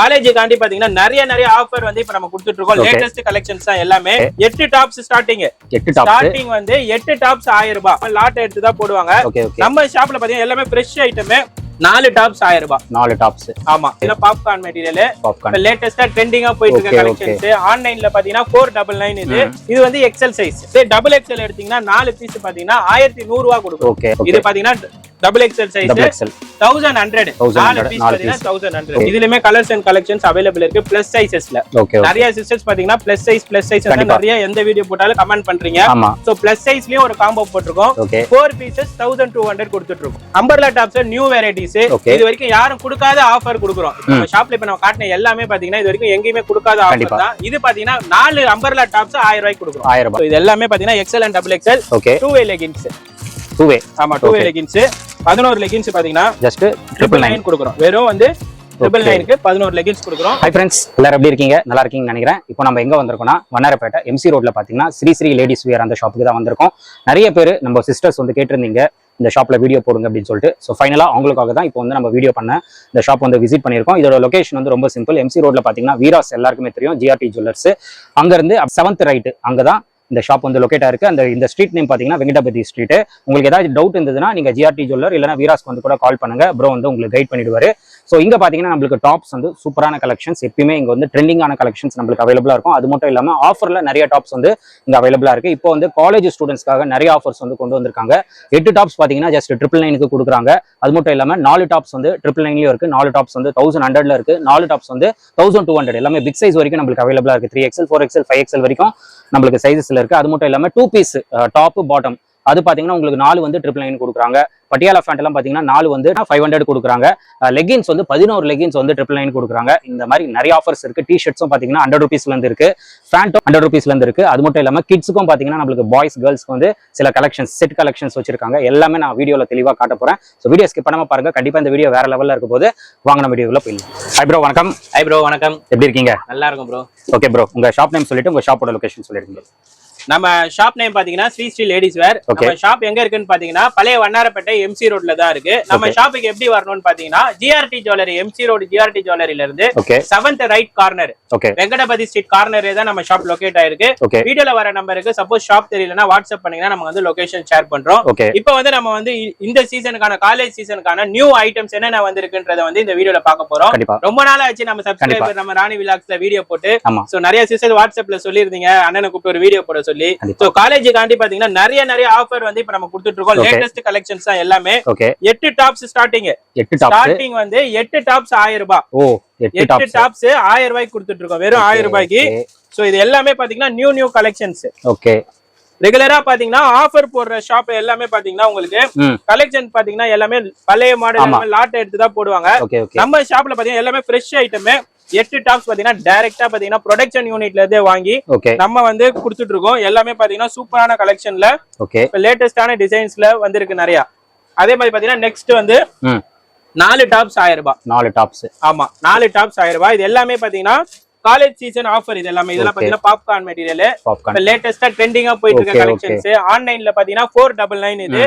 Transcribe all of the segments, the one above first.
காலேஜுக்காண்டி பாத்தீங்கன்னா நிறைய நிறைய ஆஃபர் வந்து இப்ப நம்ம கொடுத்துட்டு இருக்கோம். லேட்டஸ்ட் கலெக்ஷன்ஸ் தான் எல்லாமே. எட்டு டாப்ஸ் ஸ்டார்டிங் எட்டு ஸ்டார்டிங் வந்து எட்டு டாப்ஸ் ஆயிரம் ரூபாய். லாட் எடுத்து தான் போடுவாங்க நம்ம ஷாப்ல பாத்தீங்கன்னா எல்லாமே ஃப்ரெஷ் ஐட்டம் நாலு டாப்ஸ் ஆயிரம் ரூபாய். நாலு டாப்ஸ். ஆமா. இதுல பாப்கார்ன் மெட்டீரியல் பாப்கார்ன் லேட்டஸ்டா ட்ரெண்டிங்கா போயிட்டு இருக்க கலெக்ஷன்ஸ் ஆன்லைன்ல பாத்தீங்கன்னா ஃபோர் டபுள் நைன் இது. இது வந்து எக்ஸல் சைஸ் டபுள் எக்ஸல் எடுத்தீங்கன்னா நாலு பீஸ் பாத்தீங்கன்னா ஆயிரத்தி நூறு ரூபா கொடுக்கும். இது பாத்தீங்கன்னா double XL size thousand hundred 1100, நாலு பீஸ் பாத்தீங்கன்னா. தௌசண்ட் ஹண்ட்ரட் இதுலயுமே கலர்ஸ் அண்ட் கலெக்ஷன்ஸ் அவைலபிள் இருக்கு பிளஸ் சைசஸ்ல நிறைய சிஸ்டர்ஸ் பாத்தீங்கன்னா பிளஸ் சைஸ் பிளஸ் சைஸ். நிறைய எந்த வீடியோ போட்டாலும் கமெண்ட் பண்றீங்க. சோ பிளஸ் சைஸ்லயும் ஒரு காம்போ போட்டிருக்கோம். Four pieces thousand two hundred கொடுத்துட்டு இருக்கோம். Umbrella tops new varieties Okay. இது வரைக்கும் யாரும் கொடுக்காத ஆஃபர் கொடுக்குறோம். நம்ம ஷாப்ல இப்ப நம்ம காட்டின எல்லாமே பாத்தீங்கன்னா இது வரைக்கும் எங்கேயுமே கொடுக்காத. ஆஃபர் தான். இது பாத்தீங்கன்னா நாலு அம்பர்லா டாப்ஸ் ஆயிரம் ரூபாய்க்கு கொடுக்குறோம். ஆயிரம் ரூபாய். இது எல்லாமே பாத்தீங்கன்னா XL and double XL okay two way leggings two way ஆமா டூ வே. லெகின்ஸ் பதினோரு லெகின்ஸ் பாத்தீங்கன்னா ஜஸ்ட் ட்ரிபிள் நைன் கொடுக்குறோம். வெறும் வந்து ட்ரிபிள். நைனுக்கு பதினோரு லெகின்ஸ் கொடுக்குறோம். ஹை ஃப்ரெண்ட்ஸ் எல்லாரும் எப்படி இருக்கீங்க? நல்லா இருக்கீங்கன்னு நினைக்கிறேன். இப்போ நம்ம எங்க வந்திருக்கோம்னா வண்ணாரப்பேட்டை எம்சி ரோட்ல பாத்தீங்கன்னா ஸ்ரீ ஸ்ரீ லேடிஸ் வியர் அந்த ஷாப்புக்கு தான் வந்திருக்கோம். நிறைய பேர் நம்ம சிஸ்டர்ஸ் வந்து கேட்டிருந்தீங்க இந்த ஷாப்ல வீடியோ போடுங்க அப்படின்னு சொல்லிட்டு. ஸோ ஃபைனலாக அவங்களுக்காக தான் இப்போ வந்து நம்ம வீடியோ பண்ண இந்த ஷாப் வந்து விசிட் பண்ணியிருக்கோம். இதோட லொகேஷன் வந்து ரொம்ப சிம்பிள் எம்சி ரோட்ல பாத்தீங்கன்னா வீராஸ் எல்லாருக்குமே தெரியும். ஜிஆர்டி ஜுவல்லர்ஸ் அங்கிருந்து செவன்த் ரைட்டு அங்கே தான் இந்த ஷாப் வந்து லொக்கேட் இருக்கு அந்த இந்த ஸ்ட்ரீட் நேம் பாத்தீங்கன்னா வெங்கடபதி ஸ்ட்ரீட் உங்களுக்கு ஏதாவது டவுட் இருந்ததுன்னா நீங்க ஜிஆர்டி ஜுவல்லர் இல்லைனா வீராஸ்க்கு வந்து கூட கால் பண்ணுங்க. ப்ரோ வந்து உங்களுக்கு கைட் பண்ணிடுவாரு. ஸோ இங்க பாத்தீங்கன்னா நம்மளுக்கு டாப்ஸ் வந்து சூப்பரான கலெக்ஷன்ஸ் எப்பயுமே இங்க வந்து ட்ரெண்டிங்கான கலெக்ஷன்ஸ் நம்மளுக்கு அவைலபிளா இருக்கும். அது மட்டும் இல்லாம ஆஃபர்ல நிறைய டாப்ஸ் வந்து இங்கே அவைலபிளா இருக்கு. இப்போ வந்து காலேஜ் ஸ்டூடெண்ட்ஸ்க்காக நிறைய ஆஃபர்ஸ் வந்து கொண்டு வந்திருக்காங்க. எட்டு டாப்ஸ் பாத்தீங்கன்னா ஜஸ்ட் ட்ரிபிள் நைனுக்கு கொடுக்குறாங்க. அது மட்டும் இல்லாம நாலு டாப்ஸ் வந்து ட்ரிபிள் நைன்லயும் இருக்கு. நாலு டாப்ஸ் வந்து தௌசண்ட் ஹண்ட்ரட்ல இருக்கு. நாலு டாப்ஸ் வந்து தௌசண்ட் டூ ஹண்ட்ரட் எல்லாமே பிக் சைஸ் வரைக்கும் நம்மளுக்கு அவைலபிளா இருக்கு. Three XL four XL five XL வரைக்கும் நம்மளுக்கு சைஸஸ்ல இருக்கு. அது மட்டும் இல்லாம டூ பீஸ் டாப் பாட்டம் அது பாத்தீங்கன்னா உங்களுக்கு நாலு வந்து ட்ரிபிள் நைன் கொடுக்குறாங்க. பட்டியாலா ஃபேண்ட் எல்லாம் பாத்தீங்கன்னா நாலு வந்து ஃபைவ் ஹண்ட்ரட் கொடுக்குறாங்க. லெகின்ஸ் வந்து பதினோரு லெகின்ஸ் வந்து ட்ரிபிள் நைன் கொடுக்குறாங்க. இந்த மாதிரி நிறைய ஆஃபர்ஸ் இருக்கு. டி ஷர்ட்ஸும் பாத்தீங்கன்னா ஹண்ட்ரட் ருபீஸ்ல இருந்து இருக்கு. ஃபேண்ட்டும் ஹண்ட்ரட் ருபீஸ்ல இருந்து இருக்கு. அது மட்டும் இல்லாம கிட்ஸுக்கும் பாத்தீங்கன்னா நம்மளுக்கு பாய்ஸ் கேர்ள்ஸ்க்கு வந்து சில கலெக்ஷன்ஸ் செட் கலெக்ஷன்ஸ் வச்சிருக்காங்க. எல்லாமே நான் வீடியோல தெளிவா காட்ட போறேன். ஸோ வீடியோ ஸ்கிப் பண்ணாம பாருங்க. கண்டிப்பா இந்த வீடியோ வேற லெவல்ல இருக்க போது வாங்க நம்ம வீடியோக்குள்ள போயிடலாம். ஹை ப்ரோ வணக்கம். ஹை ப்ரோ வணக்கம். எப்படி இருக்கீங்க? நல்லா இருக்கும் ப்ரோ ஓகே ப்ரோ உங்க ஷாப் நேம் சொல்லிட்டு உங்க ஷாப்போட லொகேஷன் சொல்லிருங்க நம்ம ஷாப் நேம் பாத்தீங்கன்னா ஸ்ரீ ஸ்ரீ லேடிஸ் வேர். நம்ம ஷாப் எங்க இருக்குன்னு பாத்தீங்கன்னா பழைய வண்ணாரப்பேட்டை எம்சி ரோட்ல தான் இருக்கு. நம்ம. ஷாப்புக்கு எப்படி வரணும்னு பாத்தீங்கன்னா GRT jewellery MC road GRT ஜுவல்லரில இருந்து seventh right corner Venkatapathi street கார்னரே தான் நம்ம ஷாப் லொகேட் ஆயிருக்கு. வீடியோல வர நம்பருக்கு சப்போஸ் ஷாப் தெரியலனா வாட்ஸ்அப் பண்ணீங்கன்னா நம்ம வந்து லொகேஷன் ஷேர் பண்றோம். இப்போ வந்து நம்ம வந்து இந்த சீசனுக்கான காலேஜ் சீசனுக்கான நியூ ஐட்டம்ஸ் என்னென்ன வந்திருக்குன்றத வந்து இந்த வீடியோல பார்க்க போறோம். ரொம்ப நாள் ஆச்சு நம்ம சப்ஸ்கிரைபர் நம்ம ராணி விலாக்ஸ்ல வீடியோ போட்டு. சோ நிறைய சிஸ்டர் வாட்ஸ்அப்ல சொல்லியிருந்தீங்க. அண்ணனை கூப்பிட்டு ஒரு வீடியோ போட சொல்லி. சோ காலேஜுக்காண்டி பாத்தீங்கன்னா நிறைய நிறைய ஆஃபர் வந்து இப்ப நம்ம கொடுத்துட்டு இருக்கோம். லேட்டஸ்ட் கலெக்ஷன்ஸ் தான் எல்லாமே. எட்டு டாப்ஸ் ஸ்டார்டிங் எட்டு ஸ்டார்டிங் வந்து எட்டு டாப்ஸ் ஆயிரம் ரூபாய். ஓ எட்டு டாப்ஸ் ஆயிரம் ரூபாய்க்கு கொடுத்துட்டு இருக்கோம் வெறும் ஆயிரம் ரூபாய்க்கு. சோ இது எல்லாமே பாத்தீங்கன்னா நியூ நியூ கலெக்ஷன்ஸ் ஓகே ரெகுலரா பாத்தீங்கன்னா ஆஃபர் போடுற ஷாப் எல்லாமே பாத்தீங்கன்னா உங்களுக்கு கலெக்ஷன் பாத்தீங்கன்னா எல்லாமே பழைய. மாடல் லாட் எடுத்து தான் போடுவாங்க. நம்ம ஷாப்ல பாத்தீங்கன்னா எல்லாமே ஃப்ரெஷ் ஐட்டம் எட்டு டாப்ஸ் பாத்தீங்கன்னா டைரக்டா பாத்தீங்கன்னா ப்ரொடக்ஷன் யூனிட்ல இருந்தே வாங்கி நம்ம வந்து கொடுத்துட்டு இருக்கோம். எல்லாமே பாத்தீங்கன்னா சூப்பரான கலெக்ஷன்ல லேட்டஸ்டான டிசைன்ஸ்ல வந்திருக்கு நிறைய. அதே மாதிரி பாத்தீங்கன்னா நெக்ஸ்ட் வந்து நாலு டாப்ஸ் ஆயிரம் ரூபாய். நாலு டாப்ஸ். ஆமா நாலு டாப்ஸ் ஆயிரம் ரூபாய். இது எல்லாமே பாத்தீங்கன்னா காலேஜ் சீசன் ஆஃபர் இது எல்லாமே. இதெல்லாம். பாத்தீங்கன்னா பாப்கார்ன் மெட்டீரியல் லேட்டஸ்டா ட்ரெண்டிங்கா போயிட்டு இருக்க கலெக்ஷன்ஸ் ஆன்லைன்ல பாத்தீங்கன்னா ஃபோர் டபுள் நைன் இது.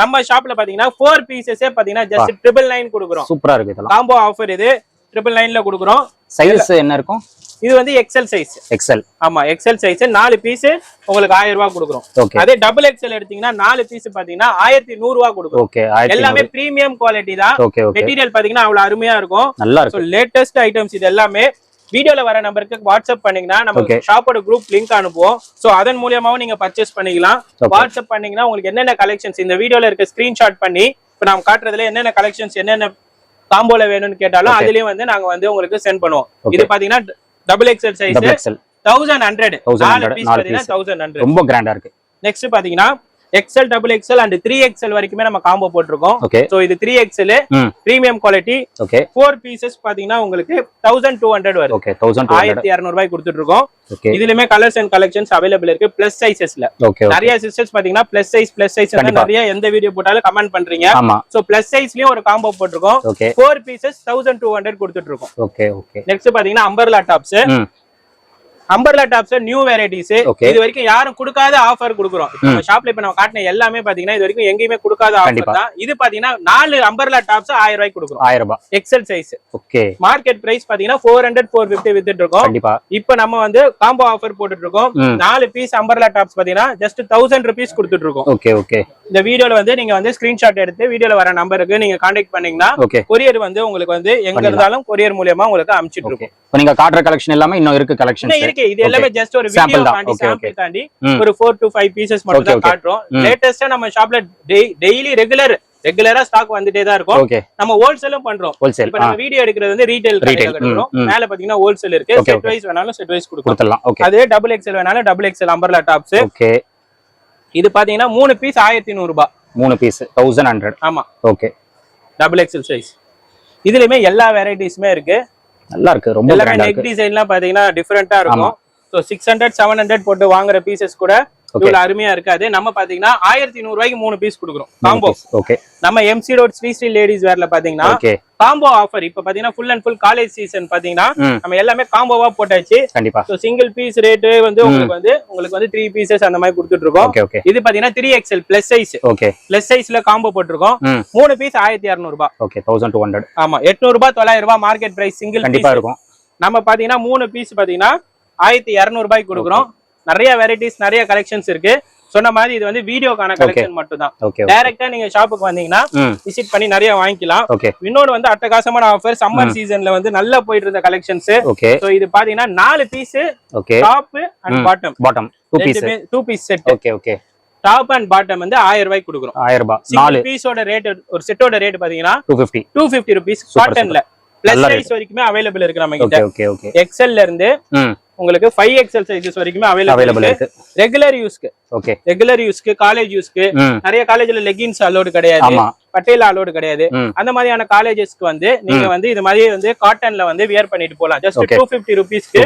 நம்ம ஷாப்ல பாத்தீங்கன்னா ஃபோர் பீசஸே பாத்தீங்கன்னா ஜஸ்ட் ட்ரிபிள் நைன் கொடுக்குறோம். சூப்பரா இருக்கு காம்போ ஆஃபர் இது. ட்ரிபிள் நைன்ல கொடுக்குறோம். சைஸ் என்ன இருக்கும்? இது வந்து எக்ஸல் சைஸ் எக்ஸல் ஆமா எக்ஸல் சைஸ் நாலு பீஸ் உங்களுக்கு ஆயிரம் ரூபாய் கொடுக்குறோம் அதே டபுள் எக்ஸல் எடுத்தீங்கன்னா நாலு பீஸ் பாத்தீங்கன்னா ஆயிரத்தி நூறு ரூபாய் கொடுக்குறோம் எல்லாமே பிரீமியம் குவாலிட்டி தான். மெட்டீரியல் பாத்தீங்கன்னா அவ்வளவு அருமையா இருக்கும். நல்லா ஸோ இருக்கு லேட்டஸ்ட் ஐட்டம்ஸ் இது எல்லாமே வீடியோல வர நம்பருக்கு வாட்ஸ்அப் பண்ணீங்கன்னா நம்ம Okay. ஷாப்போட குரூப் லிங்க் அனுப்புவோம். சோ அதன் மூலியமாவும் நீங்க பர்ச்சேஸ் பண்ணிக்கலாம். வாட்ஸ்அப் பண்ணீங்கன்னா உங்களுக்கு என்னென்ன கலெக்ஷன்ஸ் இந்த வீடியோல இருக்க ஸ்கிரீன்ஷாட் பண்ணி இப்ப நாம் காட்டுறதுல என்னென்ன கலெக்ஷன்ஸ் என்னென்ன காம்போல வேணும்னு கேட்டாலும். அதுலயும் வந்து நாங்க வந்து உங்களுக்கு சென்ட் பண்ணுவோம். இது பாத்தீங்கன்னா double XL size double XL thousand hundred 1100, நாலு பீஸ் நாலு பாத்தீங்கன்னா piece. தௌசண்ட் ஹண்ட்ரட் ரொம்ப கிராண்டா இருக்கு நெக்ஸ்ட் பாத்தீங்கன்னா XL double XL and three XL வரைக்குமே நம்ம காம்போ போட்டிருக்கோம். சோ இது three XL hmm. Premium quality okay four pieces பாத்தீங்கன்னா உங்களுக்கு தௌசண்ட் டூ ஹண்ட்ரட் வரும். ஓகே தௌசண்ட் ஆயிரத்தி இரநூறு ரூபாய் கொடுத்துட்டு இருக்கோம் இதுலயுமே கலர்ஸ் அண்ட் கலெக்ஷன்ஸ் அவைலபிள் இருக்கு பிளஸ் சைசஸ்ல நிறைய சிஸ்டர்ஸ் பாத்தீங்கன்னா பிளஸ் சைஸ் பிளஸ் சைஸ். நிறைய எந்த வீடியோ போட்டாலும் கமெண்ட் பண்றீங்க. சோ பிளஸ் சைஸ்லயும் ஒரு காம்போ போட்டிருக்கோம். Four pieces thousand two hundred கொடுத்துட்டு இருக்கோம் ஓகே ஓகே நெக்ஸ்ட் பாத்தீங்கன்னா umbrella tops umbrella tops new varieties. இது வரைக்கும் யாரும் கொடுக்காத ஆஃபர் கொடுக்குறோம். நம்ம ஷாப்ல இப்ப நம்ம காட்டின எல்லாமே பாத்தீங்கன்னா இது வரைக்கும் எங்கேயுமே கொடுக்காத. ஆஃபர் தான். இது பாத்தீங்கன்னா நாலு அம்பர்லா டாப்ஸ் ஆயிரம் ரூபாய்க்கு கொடுக்குறோம். ஆயிரம் ரூபாய். XL size okay market price பாத்தீங்கன்னா ஃபோர் ஹண்ட்ரட் ஃபோர் பிப்டி வித்துட்டு இருக்கோம். இப்ப நம்ம வந்து காம்போ ஆஃபர் போட்டுட்டு இருக்கோம். நாலு பீஸ் அம்பர்லா டாப்ஸ் பாத்தீங்கன்னா ஜஸ்ட் தௌசண்ட் ருபீஸ் கொடுத்துட்டு இருக்கோம். ஓகே ஓகே இந்த வீடியோல வந்து நீங்க வந்து ஸ்கிரீன்ஷாட் எடுத்து வீடியோல வர நம்பருக்கு நீங்க கான்டாக்ட் பண்ணீங்கன்னா கொரியர் வந்து உங்களுக்கு வந்து எங்க. இருந்தாலும் கொரியர் மூலியமா உங்களுக்கு அனுப்பிச்சிட்டு இருக்கோம். இப்போ நீங்க காட்டுற கலெக்ஷன் எல்லாமே இன்னும் இருக்கு கலெக்ஷன் இருக்கு. இது எல்லாமே ஜஸ்ட் ஒரு வீடியோ தான். Sample okay. தாண்டி. ஒரு ஃபோர் டு ஃபைவ் பீசஸ் மட்டும் தான் okay. காட்டுறோம். ம். லேட்டஸ்டா நம்ம ஷாப்ல டெய்லி ரெகுலர் ரெகுலரா ஸ்டாக் வந்துட்டே தான் இருக்கும். ஓகே நம்ம ஹோல்சேலும் பண்றோம். ஹோல்சேல் இப்ப நம்ம வீடியோ எடுக்கிறது வந்து ரீட்டைல் Retail. எடுக்கிறோம். மேல பாத்தீங்கன்னா ஹோல்சேல் இருக்கு. செட். வைஸ் வேணாலும் செட் வைஸ் கொடுக்கும் கொடுத்துடலாம். ஓகே அதே டபுள் எக்ஸ்எல் வேணாலும் double XL umbrella tops okay இது பாத்தீங்கன்னா மூணு பீஸ் ஆயிரத்தி நூறு ரூபாய் மூணு பீஸ் தௌசண்ட் ஹண்ட்ரட் ஆமா. ஓகே டபுள் எக்ஸ்எல் சைஸ் இதுலயுமே எல்லா வெரைட்டிஸுமே இருக்கு. நல்லா இருக்கு. ரொம்ப நெக் டிசைன்லாம் பாத்தீங்கன்னா டிஃபரெண்டா இருக்கும். So six hundred seven hundred போட்டு வாங்குற பீசஸ் கூட இவ்வளவு அருமையா இருக்காது. நம்ம பாத்தீங்கன்னா ஆயிரத்தி நூறு ரூபாய்க்கு மூணு பீஸ் கொடுக்குறோம். காம்போ ஓகே நம்ம MC road Sri Sri ladies வேர்ல பாத்தீங்கன்னா காம்போ ஆஃபர் இப்ப பாத்தீங்கன்னா full and full college season பாத்தீங்கன்னா நம்ம எல்லாமே காம்போவா போட்டாச்சு. கண்டிப்பா. சிங்கிள் பீஸ் ரேட்டு வந்து உங்களுக்கு வந்து உங்களுக்கு வந்து த்ரீ பீசஸ் அந்த மாதிரி கொடுத்துட்டு இருக்கோம் இது பாத்தீங்கன்னா three XL plus size okay plus சைஸ்ல காம்போ போட்டிருக்கோம். மூணு பீஸ் ஆயிரத்தி இரநூறு ரூபாய். ஓகே தௌசண்ட் டூ ஹண்ட்ரட் ஆமா எட்நூறு ரூபாய் தொள்ளாயிரம் ரூபாய் மார்க்கெட் பிரைஸ் சிங்கிள் கண்டிப்பா இருக்கும். நம்ம பாத்தீங்கன்னா மூணு பீஸ் பாத்தீங்கன்னா ஆயிரத்தி இரநூறு ரூபாய்க்கு கொடுக்குறோம். நிறைய வெரைட்டிஸ் நிறைய கலெக்ஷன்ஸ் இருக்கு. சொன்ன மாதிரி இது வந்து வீடியோக்கான கலெக்ஷன் மட்டும் தான் டைரக்டா நீங்க ஷாப்புக்கு வந்தீங்கன்னா விசிட் பண்ணி நிறைய வாங்கிக்கலாம். இன்னொரு வந்து அட்டகாசமான ஆஃபர் சம்மர் சீசன்ல வந்து நல்லா போயிட்டு இருந்த கலெக்ஷன்ஸ் சோ இது பாத்தீங்கன்னா நாலு piece top and. Bottom bottom two piece set okay okay top and bottom வந்து ஆயிரம் ரூபாய்க்கு கொடுக்குறோம். ஆயிரம் ரூபாய். நாலு. பீஸோட ரேட் ஒரு செட்டோட ரேட் பாத்தீங்கன்னா two fifty two fifty rupees காட்டன்ல plus size வரைக்குமே அவைலபிள் இருக்கு நம்ம கிட்ட. எக்ஸல்ல இருந்து உங்களுக்கு ஃபைவ் எக்ஸல் சைஸஸ் வரைக்குமே அவைலபிள் இருக்கு. ரெகுலர் யூஸ்க்கு ஓகே ரெகுலர் யூஸ்க்கு காலேஜ் யூஸ்க்கு நிறைய காலேஜ்ல லெகின்ஸ் அலோடு கிடையாது. பட்டேல அலோடு கிடையாது. அந்த மாதிரியான காலேஜஸ்க்கு வந்து நீங்க வந்து இது மாதிரி வந்து காட்டன்ல வந்து வியர் பண்ணிட்டு போலாம். ஜஸ்ட். டூ பிப்டி ருபீஸ்க்கு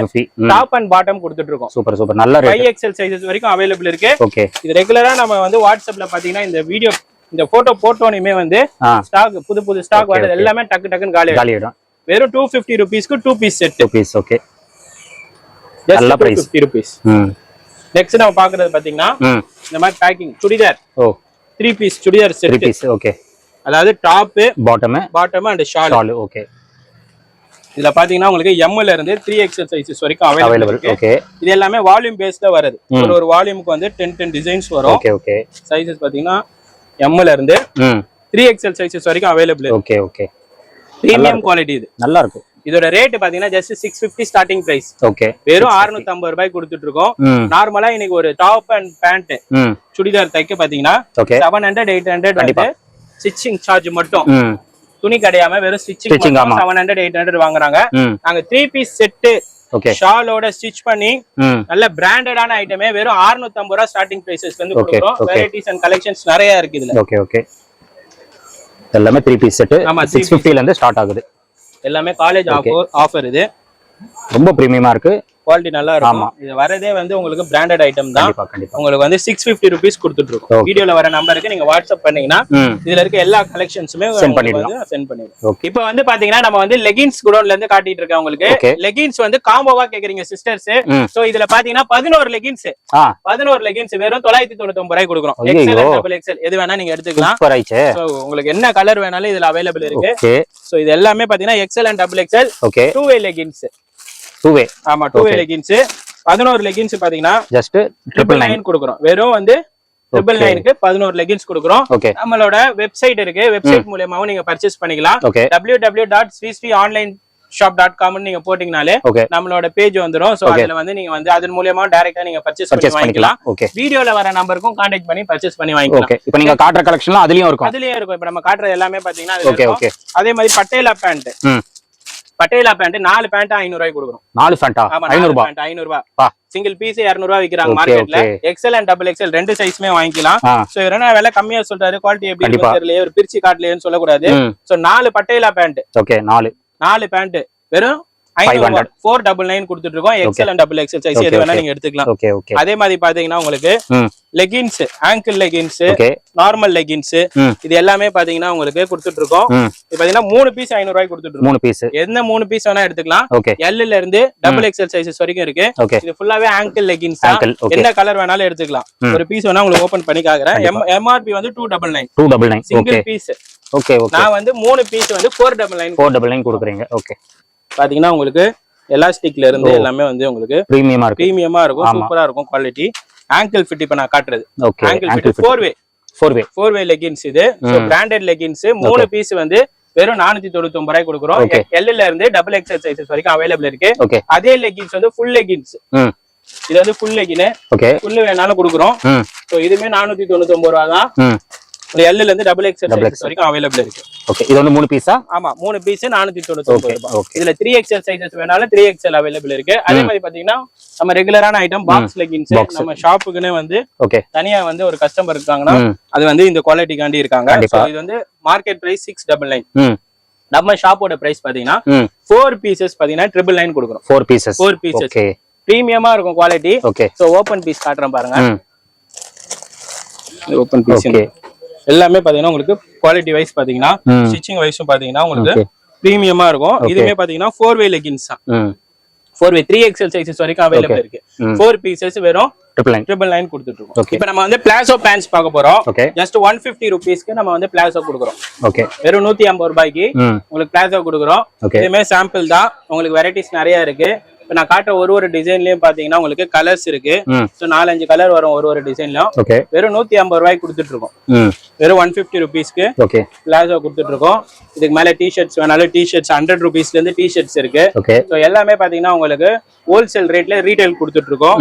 டாப் அண்ட் பாட்டம் கொடுத்துட்டு இருக்கோம். சூப்பர் சூப்பர் நல்ல ஃபைவ் எக்ஸல் சைஸஸ் வரைக்கும் அவைலபிள் இருக்கு. ஓகே இது ரெகுலரா நம்ம வந்து வாட்ஸ்அப்ல பாத்தீங்கன்னா இந்த வீடியோ இந்த போட்டோ போட்டோனையுமே வந்து ஸ்டாக் புது புது ஸ்டாக் வர்றது. எல்லாமே டக்கு டக்குன்னு காலி ஆயிடும். வெறும் டூ பிப்டி ருபீஸ்க்கு two piece set piece okay நல்ல. பிப்டி ருபீஸ் நெக்ஸ்ட் நம்ம பாக்குறது பாத்தீங்கன்னா இந்த மாதிரி பேக்கிங் சுடிதார். ஓ. Three piece churidar three set piece okay அதாவது top bottom bottom and shawl shawl okay இதுல பாத்தீங்கன்னா உங்களுக்கு எம்எல்ல இருந்து த்ரீ எக்ஸல் சைஸஸ் வரைக்கும் அவைலபிள் ஓகே இது எல்லாமே வால்யூம் பேஸ்ல வருது. ஒரு ஒரு வால்யூமுக்கு வந்து டென் டென் டிசைன்ஸ் வரும். ஓகே ஓகே சைஸஸ் பாத்தீங்கன்னா எம்எல்ல இருந்து த்ரீ எக்ஸல் சைஸஸ் வரைக்கும் available okay okay premium quality இது. நல்லா இருக்கும் இதோட ரேட் பாத்தீங்கன்னா just six fifty starting price okay வெறும் 650 ஐம்பது ரூபாய் கொடுத்துட்டு இருக்கோம். நார்மலா இன்னைக்கு ஒரு டாப் அண்ட் பேண்ட் சுடிதார் தைக்க பாத்தீங்கன்னா செவன் ஹண்ட்ரட் எயிட் ஹண்ட்ரட். வந்து ஸ்டிச்சிங் சார்ஜ் மட்டும். துணி கிடையாம வெறும் stitching. Seven hundred eight hundred வாங்குறாங்க. நாங்க த்ரீ பீஸ் செட்டு ஓகே ஷாலோட ஸ்டிச் பண்ணி நல்ல பிராண்டடான ஐட்டமே வெறும் 650 ஐம்பது ரூபா ஸ்டார்டிங் பிரைசஸ் வந்து கொடுக்குறோம். வெரைட்டிஸ் அண்ட் கலெக்ஷன்ஸ் நிறைய இருக்கு இதுல. ஓகே ஓகே எல்லாமே த்ரீ பீஸ் செட்டு ஆமா, சிக்ஸ் ஃபிஃப்டில இருந்து ஸ்டார்ட் ஆகுது. எல்லாமே காலேஜ் ஆஃபர் ஆஃபர் இது. ரொம்ப ப்ரீமியமா இருக்கு. குவாலிட்டி நல்லா இருக்கும் இது வரதே வந்து உங்களுக்கு பிராண்டட் ஐட்டம் தான். உங்களுக்கு வந்து சிக்ஸ் பிப்டி ருபீஸ் கொடுத்துட்டு இருக்கோம். வீடியோல வர நம்பருக்கு நீங்க வாட்ஸ்அப் பண்ணீங்கன்னா இதுல இருக்க எல்லா கலெக்ஷன்ஸுமே. சென்ட் பண்ணிடுவோம் ஓகே இப்போ வந்து பாத்தீங்கன்னா நம்ம வந்து லெகின்ஸ் குடோன்ல இருந்து காட்டிட்டு இருக்கேன் உங்களுக்கு. லெகின்ஸ் வந்து காம்போவா கேக்குறீங்க சிஸ்டர்ஸ் சோ இதுல பாத்தீங்கன்னா பதினோரு லெகின்ஸ் பதினோரு லெகின்ஸ் வெறும் தொள்ளாயிரத்தி தொண்ணூத்தி ஒன்பது ரூபாய் கொடுக்குறோம். எக்ஸல் டபுள் எக்ஸல் எது வேணா நீங்க எடுத்துக்கலாம். உங்களுக்கு என்ன கலர் வேணாலும் இதுல அவைலபிள் இருக்கு. சோ இது எல்லாமே பாத்தீங்கன்னா XL and double XL two way leggings two way ஆமா டூ வே லெகின்ஸ் பதினோரு லெகின்ஸ் பாத்தீங்கன்னா ஜஸ்ட் ட்ரிபிள் நைன் கொடுக்குறோம். வெறும் வந்து ட்ரிபிள். நைனுக்கு பதினோரு லெகின்ஸ் கொடுக்குறோம். நம்மளோட வெப்சைட் இருக்கு. வெப்சைட் மூலியமாவும் நீங்க பர்ச்சேஸ் பண்ணிக்கலாம். W W dot Sri Sri online shop dot காம்னு நீங்க போட்டீங்கனாலே நம்மளோட பேஜ் வந்துரும். சோ. அதுல வந்து நீங்க வந்து அதன் மூலியமா டைரக்டா நீங்க பர்ச்சேஸ் பண்ணி வாங்கிக்கலாம். வீடியோல வர நம்பருக்கும் கான்டாக்ட் பண்ணி பர்ச்சேஸ் பண்ணி வாங்கிக்கலாம். இப்போ நீங்க காட்டுற கலெக்ஷன்லாம் அதுலயும் இருக்கும். அதுலயே இருக்கும். இப்ப நம்ம காட்டுற எல்லாமே பாத்தீங்கன்னா அதே மாதிரி பட்டேலா பேண்ட் பட்டேலா பேண்ட் நாலு பேண்ட் ஐநூறு ரூபாய் கொடுக்குறோம் நாலு ஃபேண்டா ஆமா ஐநூறு ரூபாய் பேண்ட் ஐநூறு ரூபாய் சிங்கிள் பீஸ் இருநூறு ரூபாய் விக்கிறாங்க மார்க்கெட்ல. எக்ஸல் அண்ட் டபுள் எக்ஸல் ரெண்டு சைஸ்மே வாங்கிக்கலாம். சோ என்ன விலை கம்மியா சொல்றாரு? குவாலிட்டி எப்படி கண்டிப்பா. இருக்குன்னு தெரியல ஒரு பிரிச்சு காட்டலையேன்னு சொல்லக்கூடாது. சோ நாலு பட்டேலா பேண்ட் ஓகே நாலு. நாலு பேண்ட் வெறும் ஐநூறு ஃபோர் டபுள் நைன் கொடுத்துட்டு இருக்கோம் XL and double XL size எது வேணா okay. நீங்க எடுத்துக்கலாம். அதே மாதிரி பாத்தீங்கன்னா உங்களுக்கு leggings ankle leggings normal leggings இது எல்லாமே பாத்தீங்கன்னா உங்களுக்கு கொடுத்துட்டு இருக்கோம் இது பாத்தீங்கன்னா மூணு பீஸ் ஐநூறு ரூபாய்க்கு கொடுத்துட்டு இருக்கோம் மூணு பீஸ் எந்த மூணு பீஸ் வேணா எடுத்துக்கலாம். எல்ல இருந்து டபுள் எக்ஸல் சைஸஸ் வரைக்கும் இருக்கு. இது ஃபுல்லாவே ஆங்கிள் லெகின்ஸ் என்ன கலர் வேணாலும் எடுத்துக்கலாம். ஒரு பீஸ் வேணா உங்களுக்கு ஓபன் பண்ணி காக்குறேன். எம்ஆர்பி வந்து two double nine two double nine single piece okay okay நான் வந்து மூணு பீஸ் வந்து four double nine four double nine கொடுக்குறீங்க. ஓகே பாத்தீங்கன்னா உங்களுக்கு எலாஸ்டிக்ல இருந்து எல்லாமே வந்து உங்களுக்கு ப்ரீமியமா இருக்கு பிரீமியமா இருக்கும். சூப்பரா இருக்கும் குவாலிட்டி ஆங்கிள் ஃபிட் இப்ப நான் காட்டுறது. Ankle fit four way four way four way leggings இது. பிராண்டட் லெகின்ஸ் மூணு பீஸ் வந்து வெறும் நானூத்தி தொண்ணூத்தி ஒன்பது ரூபாய் கொடுக்குறோம். எல்ல இருந்து டபுள் எக்ஸல் சைஸஸ் வரைக்கும் அவைலபிள் இருக்கு. அதே லெகின்ஸ் வந்து ஃபுல் லெகின்ஸ் ம் இது வந்து ஃபுல் லெகின் ஃபுல் வேணாலும் கொடுக்குறோம். ஸோ இதுமே நானூத்தி தொண்ணூத்தி ஒன்பது ரூபா தான். ஒரு எல்ல இருந்து டபுள் Double சைஸஸ் வரைக்கும் அவைலபிள் இருக்கு. ஓகே இது வந்து மூணு பீஸா ஆமா மூணு பீஸ் நானூத்தி தொண்ணூத்தி ரூபாய். இதுல த்ரீ எக்ஸல் சைஸஸ் வேணாலும் த்ரீ எக்ஸல் அவைலபிள் இருக்கு. அதே மாதிரி பாத்தீங்கன்னா நம்ம ரெகுலரான ஐட்டம் பாக்ஸ் லெகின்ஸ். நம்ம ஷாப்புக்குன்னு வந்து தனியா வந்து ஒரு கஸ்டமர் இருக்காங்கன்னா அது வந்து இந்த குவாலிட்டிக்காண்டி இருக்காங்க. இது வந்து market price six double nine நம்ம ஷாப்போட பிரைஸ் பாத்தீங்கன்னா ஃபோர் பீசஸ் பாத்தீங்கன்னா ட்ரிபிள் நைன் கொடுக்குறோம். Four pieces pieces. ஓகே பிரீமியமா இருக்கும் quality okay so open piece காட்டுறேன் பாருங்க. ம். ஓப்பன் பீஸ் எல்லாமே பாத்தீங்கன்னா உங்களுக்கு குவாலிட்டி வைஸ் பாத்தீங்கன்னா. ஸ்டிச்சிங் வைஸும் பாத்தீங்கன்னா உங்களுக்கு பிரீமியமா இருக்கும். இதுமே பாத்தீங்கன்னா ஃபோர் வே லெகின்ஸ் தான். Four way three XL sizes வரைக்கும் அவைலபிள் இருக்கு. ஃபோர் பீசஸ் வெறும் ட்ரிபிள் நைன் ட்ரிபிள் நைன் கொடுத்துட்டு இருக்கோம். இப்போ நம்ம வந்து பிளாசோ பேண்ட்ஸ் பார்க்க போறோம். ஜஸ்ட் ஒன் ஃபிஃப்டி ருபீஸ்க்கு நம்ம வந்து பிளாசோ கொடுக்குறோம். ஓகே வெறும் நூத்தி ஐம்பது ரூபாய்க்கு உங்களுக்கு பிளாசோ கொடுக்குறோம். இதுமே சாம்பிள் தான். உங்களுக்கு வெரைட்டிஸ் நிறைய இருக்கு. இப்போ நான் காட்டுற ஒரு ஒரு டிசைன்லயும் பாத்தீங்கன்னா உங்களுக்கு கலர்ஸ் இருக்கு. ஸோ நாலஞ்சு கலர் வரும் ஒரு ஒரு டிசைன்லயும் வெறும் நூத்தி ஐம்பது ரூபாய்க்கு கொடுத்துட்டு இருக்கோம் வெறும் ஒன் ஃபிஃப்டி ருபீஸ்க்கு பிளாசோ கொடுத்துட்டு இருக்கோம் இதுக்கு மேல டிஷர்ட்ஸ் வேணாலும் டிஷர்ட்ஸ் ஹண்ட்ரட் ருபீஸ்ல இருந்து டிஷர்ட்ஸ் இருக்கு. ஓகே ஸோ எல்லாமே பாத்தீங்கன்னா உங்களுக்கு ஹோல்சேல் ரேட்ல ரீட்டைல் கொடுத்துட்டு இருக்கோம்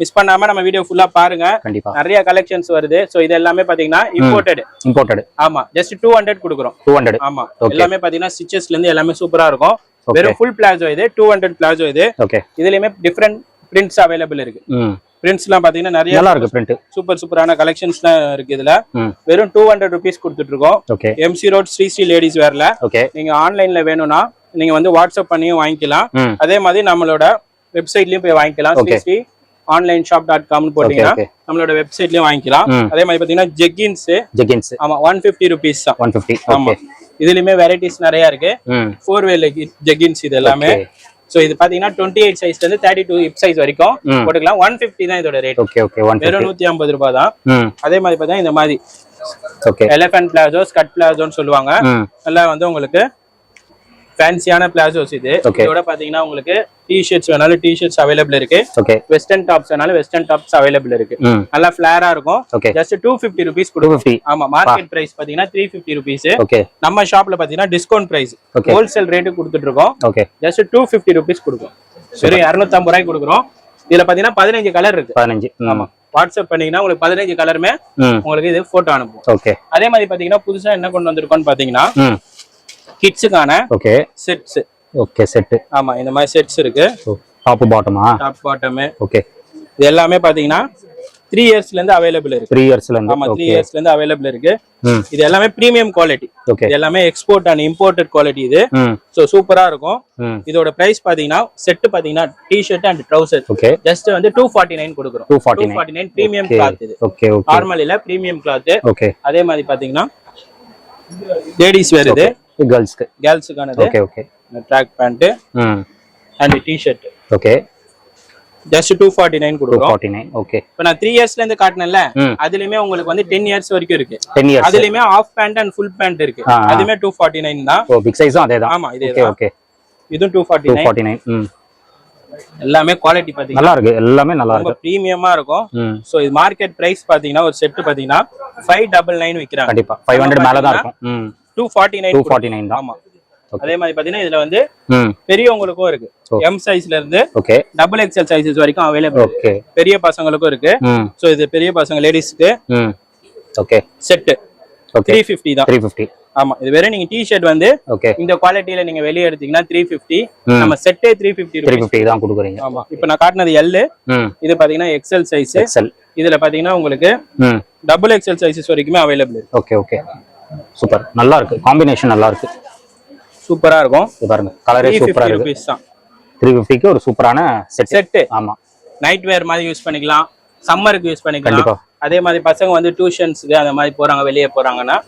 மிஸ் பண்ணாம நம்ம வீடியோ ஃபுல்லா பாருங்க. கண்டிப்பா. நிறைய கலெக்ஷன்ஸ் வருது. ஸோ இது எல்லாமே பாத்தீங்கன்னா இம்போர்ட்டட் இம்போர்ட்டட் ஆமா. ஜஸ்ட் டூ ஹண்ட்ரட் கொடுக்குறோம். டூ ஹண்ட்ரட் ஆமா. எல்லாமே பாத்தீங்கன்னா ஸ்டிச்சஸ்ல இருந்து எல்லாமே சூப்பரா இருக்கும். வெறும் ஃபுல் பிளாசோ இது டூ ஹண்ட்ரட் பிளாசோ இது. இதுலயுமே டிஃப்ரெண்ட் பிரிண்ட்ஸ் அவைலபிள் இருக்கு. பிரிண்ட்ஸ் எல்லாம் பாத்தீங்கன்னா நிறைய நல்லா இருக்கு பிரிண்ட் சூப்பர் சூப்பரான கலெக்ஷன்ஸ்லாம் இருக்கு இதுல. வெறும் டூ ஹண்ட்ரட் ருபீஸ் கொடுத்துட்டு இருக்கோம் MC road Sri Sri ladies வேர்ல நீங்க ஆன்லைன்ல வேணும்னா நீங்க வந்து வாட்ஸ்அப் பண்ணியும் வாங்கிக்கலாம். அதே மாதிரி நம்மளோட வெப்சைட்லயும் போய் வாங்கிக்கலாம். ஸ்ரீ ஆன்லைன் ஷாப் டாட் காம்னு போட்டீங்கன்னா நம்மளோட வெப்சைட்லயும் வாங்கிக்கலாம். அதே மாதிரி பாத்தீங்கன்னா ஜெக்கின்ஸ் ஜெகின்ஸ் ஆமா ஒன் பிப்டி ருபீஸ் தான். ஒன் ஃபிஃப்டி ஆமா. இதுலயுமே வெரைட்டிஸ் நிறைய இருக்கு. ஃபோர் வே ஜெகின்ஸ் இது எல்லாமே. சோ இது பாத்தீங்கன்னா டுவெண்ட்டி எயிட் சைஸ்ல இருந்து தேர்ட்டி டூ ஹிப் சைஸ் வரைக்கும். போட்டுக்கலாம். ஒன் பிப்டி தான் இதோட ரேட் ஓகே ஓகே வெறும் நூத்தி ஐம்பது ரூபாய் தான் அதே மாதிரி பாத்தீங்கன்னா இந்த மாதிரி. ஓகே எலிஃபென்ட் பிளாசோ ஸ்கட் பிளாசோன்னு சொல்லுவாங்க. நல்லா வந்து உங்களுக்கு ஃபேன்சியான பிளாசோஸ் இது. இதோட பாத்தீங்கன்னா உங்களுக்கு டிஷர்ட்ஸ் வேணாலும் டிஷர்ட்ஸ் அவைலபிள் இருக்கு. வெஸ்டர்ன் டாப்ஸ் வேணாலும் வெஸ்டர்ன் டாப்ஸ் அவைலபிள் இருக்கு. நல்லா ஃபிளேரா இருக்கும். Just two fifty rupees two கொடுக்கும் ஆமா மார்க்கெட் பிரைஸ் பாத்தீங்கன்னா த்ரீ ஃபிஃப்டி ருபீஸ் நம்ம ஷாப்ல பாத்தீங்கன்னா டிஸ்கவுண்ட் பிரைஸ். ஹோல்சேல் ரேட்டு கொடுத்துட்டு இருக்கோம். ஜஸ்ட் டூ ஃபிஃப்டி ருபீஸ் கொடுக்கும். வெறும் இரநூத்தம்பது ரூபாய்க்கு கொடுக்குறோம். இதுல பாத்தீங்கன்னா பதினஞ்சு கலர் இருக்கு. பதினஞ்சு. ஆமா. வாட்ஸ்அப் பண்ணீங்கன்னா உங்களுக்கு பதினஞ்சு கலருமே உங்களுக்கு இது போட்டோ அனுப்பும் அதே மாதிரி பாத்தீங்கன்னா புதுசா என்ன கொண்டு வந்திருக்கோம்னு பாத்தீங்கன்னா கிட்ஸுக்கான ஓகே செட்ஸ் ஓகே செட்டு ஆமா இந்த மாதிரி செட்ஸ் இருக்கு. டாப் பாட்டமா டாப் பாட்டம் ஓகே இது எல்லாமே பாத்தீங்கன்னா த்ரீ இயர்ஸ்ல இருந்து அவைலபிள் இருக்கு. த்ரீ இயர்ஸ்ல இருந்து? ஆமா த்ரீ இயர்ஸ்ல இருந்து அவைலபிள் இருக்கு. இது எல்லாமே பிரீமியம் குவாலிட்டி ஓகே இது எல்லாமே எக்ஸ்போர்ட் அண்ட் இம்போர்ட்டட் குவாலிட்டி இது. ஸோ சூப்பரா இருக்கும். இதோட பிரைஸ் பாத்தீங்கன்னா செட் பாத்தீங்கன்னா T-shirt and trouser okay just வந்து டூ ஃபார்ட்டி நைன் கொடுக்குறோம் two two forty nine premium cloth இது. ஓகே ஓகே நார்மல் இல்ல பிரீமியம் கிளாத் ஓகே அதே மாதிரி பாத்தீங்கன்னா லேடிஸ் வேர் இது. கேர்ள்ஸ்க்கு கேர்ள்ஸுக்கானது okay okay track pant and T-shirt okay just two forty nine two கொடுக்குறோம். ஃபார்ட்டி நைன் ஓகே இப்போ நான் த்ரீ இயர்ஸ்ல இருந்து காட்டினேன்ல அதுலயுமே உங்களுக்கு வந்து டென் இயர்ஸ் வரைக்கும் இருக்கு. டென் இயர்ஸ் அதுலயுமே half pant and full pant இருக்கு. அதுமே டூ ஃபார்ட்டி நைன் தான். ஓ பிக் சைஸும் அதே தான் ஆமா இதே ஓகே இதுவும் two forty nine forty nine எல்லாமே குவாலிட்டி பாத்தீங்கன்னா நல்லா இருக்கு. எல்லாமே நல்லா இருக்கு. பிரீமியமா இருக்கும். சோ இது மார்க்கெட் பிரைஸ் பாத்தீங்கன்னா ஒரு செட் பாத்தீங்கன்னா ஃபைவ் டபுள் நைன் விக்கிறாங்க. கண்டிப்பா. ஃபைவ் ஹண்ட்ரட் மேல தான் இருக்கும். Two forty nine two forty nine ஆமா. அதே மாதிரி பாத்தீங்கன்னா இதுல வந்து பெரியவங்களுக்கும் இருக்கு. எம் சைஸ்ல இருந்து டபுள் எக்ஸ்எல் சைஸஸ் வரைக்கும் அவைலபிள் பெரிய பசங்களுக்கும் இருக்கு. சோ இது பெரிய பசங்க லேடிஸ்க்கு okay set okay three fifty தான். த்ரீ ஃபிஃப்டி ஆமா. இது வெறும் நீங்க டிஷர்ட் வந்து ஓகே இந்த குவாலிட்டியில நீங்க வெளியே எடுத்தீங்கன்னா த்ரீ ஃபிஃப்டி ம். நம்ம செட்டே த்ரீ ஃபிஃப்டி த்ரீ ஃபிஃப்டி தான் கொடுக்குறீங்க. ஆமா. இப்போ நான் காட்டினது எல் இது பாத்தீங்கன்னா எக்ஸல் சைஸ் எக்ஸல் இதுல பாத்தீங்கன்னா உங்களுக்கு டபுள் எக்ஸல் சைஸஸ் வரைக்குமே அவைலபிள் ஓகே ஓகே சூப்பர். நல்லா இருக்கு காம்பினேஷன் நல்லா இருக்கு சூப்பரா இருக்கும் பாருங்க கலரே சூப்பரா இருக்கு. த்ரீ ஃபிஃப்டிக்கு ஒரு சூப்பரான செட் செட்டு ஆமா. நைட் வேர் மாதிரி யூஸ் பண்ணிக்கலாம். சம்மருக்கு யூஸ் பண்ணிக்கலாம். அதே மாதிரி பசங்க வந்து டியூஷன்ஸ்க்கு அந்த மாதிரி போறாங்க வெளியே போறாங்கன்னா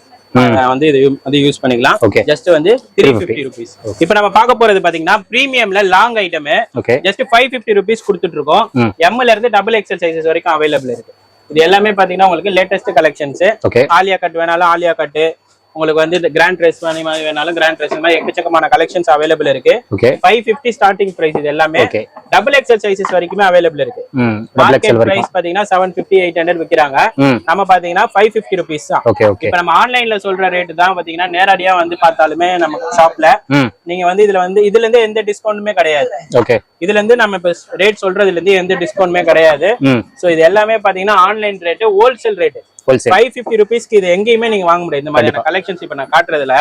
வந்து இது வந்து யூஸ் பண்ணிக்கலாம். ஜஸ்ட் வந்து த்ரீ ஃபிஃப்டி ருபீஸ் இப்போ நம்ம பார்க்க போறது பாத்தீங்கன்னா பிரீமியம்ல long item just five fifty rupees கொடுத்துட்டு இருக்கோம். எம்ல இருந்து டபுள் எக்ஸல் சைஸஸ் வரைக்கும் அவைலபிள் இருக்கு. இது எல்லாமே பாத்தீங்கன்னா உங்களுக்கு லேட்டஸ்ட் கலெக்ஷன்ஸ் ஆலியா கட் வேணாலும் ஆலியா கட்டு உங்களுக்கு வந்து இந்த கிராண்ட் ட்ரெஸ் மாதிரி வேணாலும் கிராண்ட் ட்ரெஸ் மாதிரி எக்கச்சக்கமான கலெக்ஷன்ஸ் அவைலபிள் இருக்கு. ஃபைவ் ஃபிஃப்டி ஸ்டார்டிங் பிரைஸ் இது எல்லாமே டபுள் எக்ஸல் சைஸஸ் வரைக்குமே அவைலபிள் இருக்கு. மார்க்கெட் பிரைஸ் பாத்தீங்கன்னா செவன் பிப்டி எயிட் ஹண்ட்ரட் விற்கிறாங்க நம்ம பாத்தீங்கன்னா ஃபைவ் ஃபிஃப்டி ருபீஸ் தான். இப்ப நம்ம ஆன்லைன்ல சொல்ற ரேட் தான் பாத்தீங்கன்னா நேரடியா வந்து பார்த்தாலுமே நம்ம ஷாப்ல நீங்க வந்து இதுல வந்து இதுல இருந்து எந்த டிஸ்கவுண்ட்டுமே கிடையாது. இதுல இருந்து நம்ம இப்ப ரேட் சொல்றதுல இருந்து எந்த டிஸ்கவுண்ட்டுமே கிடையாது. சோ இது எல்லாமே பாத்தீங்கன்னா online rate wholesale rate wholesale five fifty ருபீஸ்க்கு இது எங்கேயுமே நீங்க வாங்க முடியாது. இந்த மாதிரியான கலெக்ஷன்ஸ் இப்ப நான் காட்டுறதுல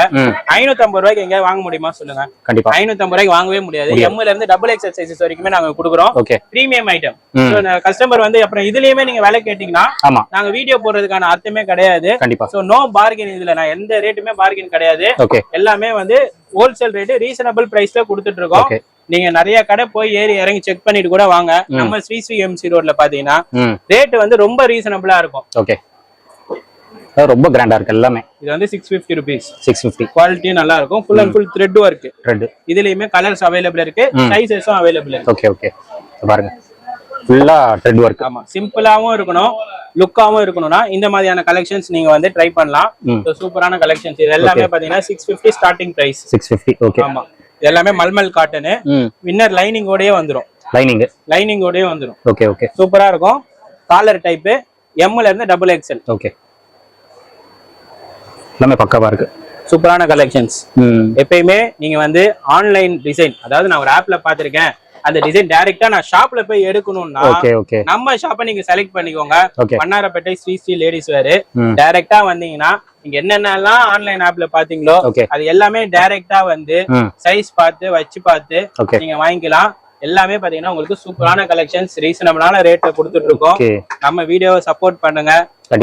ஐநூத்தி ஐம்பது ரூபாய்க்கு எங்கேயாவது வாங்க முடியுமா சொல்லுங்க. கண்டிப்பா. ஐநூத்தி ஐம்பது ரூபாய்க்கு வாங்கவே முடியாது. எம்ல இருந்து டபுள் எக்ஸல் சைஸஸ் வரைக்குமே நாங்க கொடுக்குறோம். பிரீமியம் ஐட்டம் கஸ்டமர் வந்து அப்புறம் இதுலயுமே நீங்க விலை கேட்டீங்கன்னா நாங்க வீடியோ போடுறதுக்கான அர்த்தமே கிடையாது. கண்டிப்பா. சோ நோ பார்கென் இதுல. நான் எந்த ரேட்டுமே பார்கென் கிடையாது. எல்லாமே வந்து ஹோல்சேல் ரேட் ரீசனபிள் பிரைஸ்ல கொடுத்துட்டு இருக்கோம் நீங்க நிறைய கடை போய் ஏறி இறங்கி செக் பண்ணிட்டு கூட வாங்க. நம்ம ஸ்ரீ ஸ்ரீ எம்சி ரோட்ல பாத்தீங்கன்னா ரேட் வந்து ரொம்ப ரீசனபிளா இருக்கும். ரொம்ப கிராண்டா இருக்கு எல்லாமே. இது வந்து six fifty rupees six fifty குவாலிட்டியும் நல்லா இருக்கும். Full and full thread work ரெண்டு இதுலயுமே கலர்ஸ் அவைலபிள் இருக்கு. சைசஸும் அவைலபிள் இருக்கு. ஓகே ஓகே பாருங்க. ஃபுல்லா த்ரெட் ஒர்க் ஆமா. சிம்பிளாவும் இருக்கணும். லுக்காவும் இருக்கணும்னா இந்த மாதிரியான கலெக்ஷன்ஸ் நீங்க வந்து ட்ரை பண்ணலாம். சூப்பரான கலெக்ஷன்ஸ் இது எல்லாமே பாத்தீங்கன்னா six fifty starting price six fifty okay ஆமா. எல்லாமே மல்மல் காட்டனு வின்னர் லைனிங்கோடயே வந்துரும். லைனிங் லைனிங்கோடயே வந்துரும். ஓகே ஓகே சூப்பரா இருக்கும். காலர் டைப் எம்ல இருந்து டபுள் எக்ஸ்எல் ஓகே எல்லாமே பக்காவா இருக்கு. சூப்பரான கலெக்ஷன்ஸ் எப்பயுமே நீங்க வந்து ஆன்லைன் டிசைன் அதாவது நான் ஒரு ஆப்ல பாத்திருக்கேன் அந்த டிசைன் டைரக்டா நான் ஷாப்ல போய் எடுக்கணும்னா நம்ம ஷாப்பை நீங்க செலக்ட் பண்ணிக்கோங்க. Okay Vannarapettai Sri Sri ladies wear டைரக்டா வந்தீங்கன்னா நீங்க என்னென்னலாம் ஆன்லைன் ஆப்ல பாத்தீங்களோ அது எல்லாமே டைரக்டா வந்து சைஸ் பார்த்து வச்சு பார்த்து நீங்க வாங்கிக்கலாம். எல்லாமே பாத்தீங்கன்னா உங்களுக்கு சூப்பரான கலெக்ஷன்ஸ் ரீசனபிளான ரேட்ல கொடுத்துட்டு இருக்கோம். நம்ம வீடியோவை சப்போர்ட் பண்ணுங்க.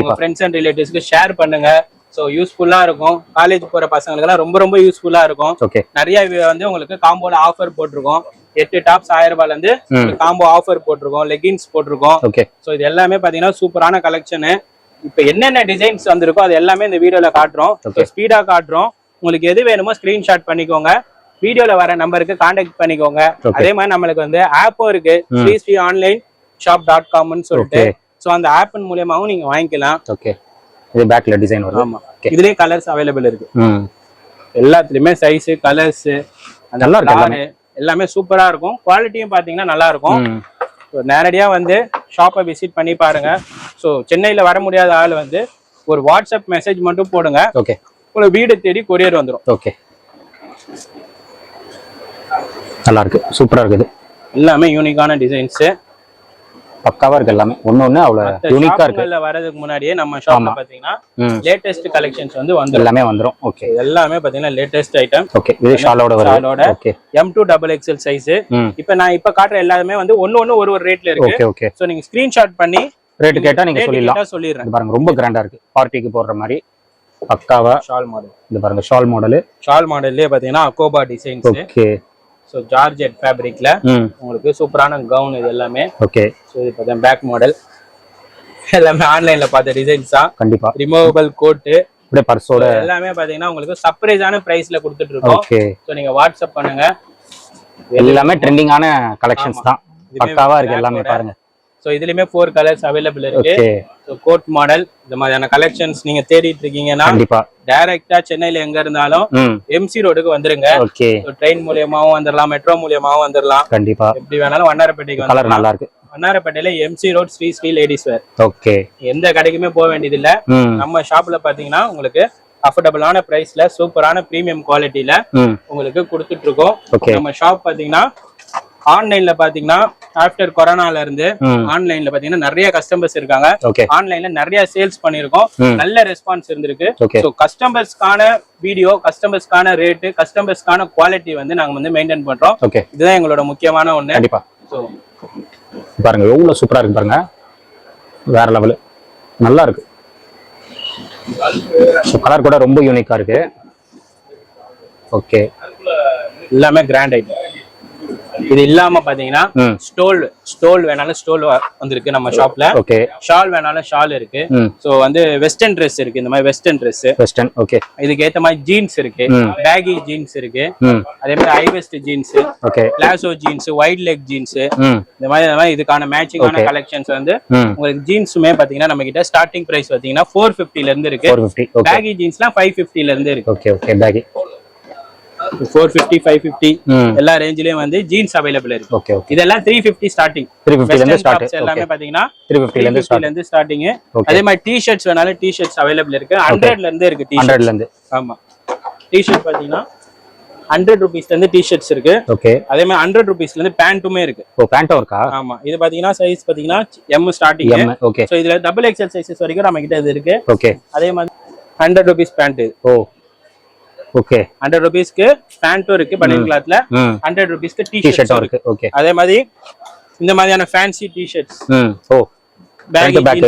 உங்க ஃப்ரெண்ட்ஸ் அண்ட் ரிலேட்டிவ்ஸ்க்கு ஷேர் பண்ணுங்க. சோ யூஸ்ஃபுல்லா இருக்கும். காலேஜ் போற பசங்களுக்குலாம் ரொம்ப ரொம்ப யூஸ்ஃபுல்லா இருக்கும். ஓகே நிறைய வந்து உங்களுக்கு காம்போல ஆஃபர் போட்டிருக்கோம். எட்டு டாப்ஸ் ஆயிரம் ரூபாய்ல இருந்து ம். காம்போ ஆஃபர் போட்டிருக்கோம். லெகின்ஸ் போட்டிருக்கோம். ஓகே சோ இது எல்லாமே பாத்தீங்கன்னா சூப்பரான கலெக்ஷனு இப்போ என்னென்ன டிசைன்ஸ் வந்திருக்கோ அது எல்லாமே இந்த வீடியோல காட்டுறோம். Okay. ஸ்பீடா காட்டுறோம். உங்களுக்கு எது வேணுமோ ஸ்கிரீன்ஷாட் பண்ணிக்கோங்க. வீடியோல வர நம்பருக்கு காண்டாக்ட் பண்ணிக்கோங்க. அதே மாதிரி நம்மளுக்கு வந்து ஆப்பும் இருக்கு. Sri Sri online shop dot காம்னு சொல்லிட்டு. சோ அந்த ஆப்பின் மூலியமாவும் நீங்க வாங்கிக்கலாம். ஓகே இது பேக்ல டிசைன் வரும் ஆமா. இதுலயே கலர்ஸ் அவைலபிள் இருக்கு. ம். எல்லாத்துலயுமே சைஸ் கலர்ஸ் நல்லா இருக்கு எல்லாமே. சூப்பரா இருக்கும். குவாலிட்டியும் பாத்தீங்கன்னா நல்லா இருக்கும். நேரடியா வந்து ஷாப்பை விசிட் பண்ணி பாருங்க. ஸோ சென்னையில வர முடியாத ஆள் வந்து ஒரு வாட்ஸ்அப் மெசேஜ் மட்டும் போடுங்க. ஓகே உங்களை வீடு தேடி கொரியர் வந்துடும் ஓகே நல்லா இருக்கு. சூப்பரா இருக்குது. எல்லாமே யூனிக்கான டிசைன்ஸ் பக்காவா இருக்கு எல்லாமே. ஒண்ணு ஒண்ணு அவ்வளவு யூனிக்கா இருக்கு. வரதுக்கு முன்னாடியே நம்ம ஷாப்ல. பாத்தீங்கன்னா லேட்டஸ்ட் கலெக்ஷன்ஸ் வந்து எல்லாமே வந்துரும். ஓகே எல்லாமே பாத்தீங்கன்னா லேட்டஸ்ட் ஐட்டம் ஓகே இது ஷாலோட M two double XL size இப்போ நான் இப்ப காட்டுற எல்லாமே வந்து ஒன்னு ஒன்னு ஒரு ஒரு ரேட்ல இருக்கு. ஓகே ஓகே ஸோ நீங்க ஸ்கிரீன்ஷாட் பண்ணி ரேட் கேட்டா நீங்க சொல்லிடலாம். சொல்லிடுறேன். பாருங்க ரொம்ப கிராண்டா இருக்கு. பார்ட்டிக்கு போடுற மாதிரி பக்காவா. ஷால் மாடல் இது பாருங்க ஷால் மாடலு ஷால் மாடல்லே பாத்தீங்கன்னா அக்கோபா டிசைன்ஸ் ஓகே ஸோ ஜார்ஜெட் ஃபேப்ரிக்ல உங்களுக்கு சூப்பரான கவுன் இது எல்லாமே. ஓகே. ஸோ இது பார்த்தா பேக் மாடல் எல்லாமே ஆன்லைன்ல பார்த்த டிசைன்ஸ் தான் கண்டிப்பா. ரிமூவபிள் கோட்டு அப்படியே பர்ஸோட. எல்லாமே பாத்தீங்கன்னா உங்களுக்கு சர்ப்ரைஸான பிரைஸ்ல கொடுத்துட்டு இருக்கோம் ஓகே. ஸோ நீங்க வாட்ஸ்அப் பண்ணுங்க. எல்லாமே ட்ரெண்டிங்கான கலெக்ஷன்ஸ் தான். பக்காவா இருக்கு எல்லாமே. பாருங்க. ஸோ இதுலயுமே ஃபோர் கலர்ஸ் அவைலபிள் இருக்கு. ஸோ கோட் மாடல் இந்த மாதிரியான கலெக்ஷன்ஸ் நீங்க தேடிட்டு இருக்கீங்கன்னா டைரக்டா சென்னையில எங்க இருந்தாலும் எம்சி ரோடுக்கு வந்துருங்க. ட்ரெயின் மூலியமாவும் வந்துடலாம் மெட்ரோ மூலியமாவும் வந்துடலாம் கண்டிப்பா. எப்படி வேணாலும் வண்ணாரப்பேட்டைக்கு கலர் நல்லா இருக்கு. வண்ணாரப்பேட்டையில MC road Sri Sri ladies wear okay எந்த கடைக்குமே போக வேண்டியது இல்ல நம்ம ஷாப்ல பாத்தீங்கன்னா உங்களுக்கு அஃபோர்டபுளான பிரைஸ்ல சூப்பரான பிரீமியம் குவாலிட்டியில உங்களுக்கு கொடுத்துட்டு இருக்கோம். நம்ம ஷாப் பாத்தீங்கன்னா ஆன்லைன்ல பாத்தீங்கன்னா ஆஃப்டர் கொரோனால இருந்து ஆன்லைன்ல பாத்தீங்கன்னா நிறைய கஸ்டமர்ஸ் இருக்காங்க. ஆன்லைன்ல நிறைய சேல்ஸ் பண்ணிருக்கோம் நல்ல ரெஸ்பான்ஸ் இருந்திருக்கு. ஸோ கஸ்டமர்ஸ்க்கான வீடியோ கஸ்டமர்ஸ்க்கான ரேட்டு கஸ்டமர்ஸ்க்கான குவாலிட்டி வந்து நாங்க வந்து மெயின்டைன் பண்றோம். இதுதான் எங்களோட முக்கியமான ஒண்ணு. கண்டிப்பா. பாருங்க எவ்வளவு சூப்பரா இருக்கு பாருங்க. வேற லெவலு நல்லா இருக்கு. கலர் கூட ரொம்ப யூனிக்கா இருக்கு. ஓகே எல்லாமே கிராண்ட் ஐட்டம் இது இல்லாம பாத்தீங்கன்னா ஸ்டோல் ஸ்டோல் வேணாலும் ஸ்டோல் வந்திருக்கு நம்ம ஷாப்ல. ஓகே. ஷால் வேணாலும் ஷால் இருக்கு. சோ வந்து வெஸ்டர்ன் Dress இருக்கு. இந்த மாதிரி வெஸ்டர்ன் Dress. வெஸ்டர்ன் ஓகே இதுக்கு ஏத்த மாதிரி ஜீன்ஸ் இருக்கு. பேகி ஜீன்ஸ் இருக்கு. அதே மாதிரி high waist jeans okay palazzo jeans wide leg jeans இந்த மாதிரி இந்த மாதிரி இதுக்கான மேட்சிங்கான கலெக்ஷன்ஸ் வந்து உங்களுக்கு ஜீன்ஸுமே பாத்தீங்கன்னா நம்ம கிட்ட ஸ்டார்டிங் பிரைஸ் பாத்தீங்கன்னா ஃபோர் ல இருந்து இருக்கு. பேகி ஜீன்ஸ்லாம் ஃபைவ் ல இருந்து இருக்கு. Okay okay baggy four fifty five fifty எல்லா ரேஞ்சிலயும் வந்து ஜீன்ஸ் அவைலபிள் இருக்கு. ஓகே இதெல்லாம் three fifty starting three start எல்லாமே பாத்தீங்கன்னா த்ரீ ஃபிஃப்டிலேருந்து ல இருந்து ஸ்டார்டிங். அதே மாதிரி டி ஷர்ட்ஸ் வேணாலும் டி ஷர்ட்ஸ் அவைலபிள் இருக்கு ஹண்ட்ரட்ல இருந்து இருக்கு டி ஷர்ட் ஹண்ட்ரட்லேருந்து ஆமா. டி ஷர்ட் பாத்தீங்கன்னா ஹண்ட்ரட் ருபீஸ்ல இருந்து டி ஷர்ட்ஸ் இருக்கு. ஓகே அதே மாதிரி ஹண்ட்ரட் ருபீஸ்ல இருந்து பேண்ட்டுமே இருக்கு. ஓ பேண்ட்டும் இருக்கா? ஆமா. இது பாத்தீங்கன்னா சைஸ் பாத்தீங்கன்னா எம் ஸ்டார்டிங் ஓகே சோ இதுல டபுள் எக்ஸல் சைஸஸ் வரைக்கும் நம்ம கிட்ட இது இருக்கு. ஓகே அதே மாதிரி ஹண்ட்ரட் ருபீஸ் பேண்ட் ஓ. ஓகே ஹண்ட்ரட் ருபீஸ்க்கு பேண்ட்டும் இருக்கு பனியன் கிளாத்ல ஹண்ட்ரட் ருபீஸ்க்கு டி ஷர்ட்டும் இருக்கு. ஓகே அதே மாதிரி இந்த மாதிரியான ஃபேன்சி டி ஷர்ட்ஸ் ஓ. Baggy bag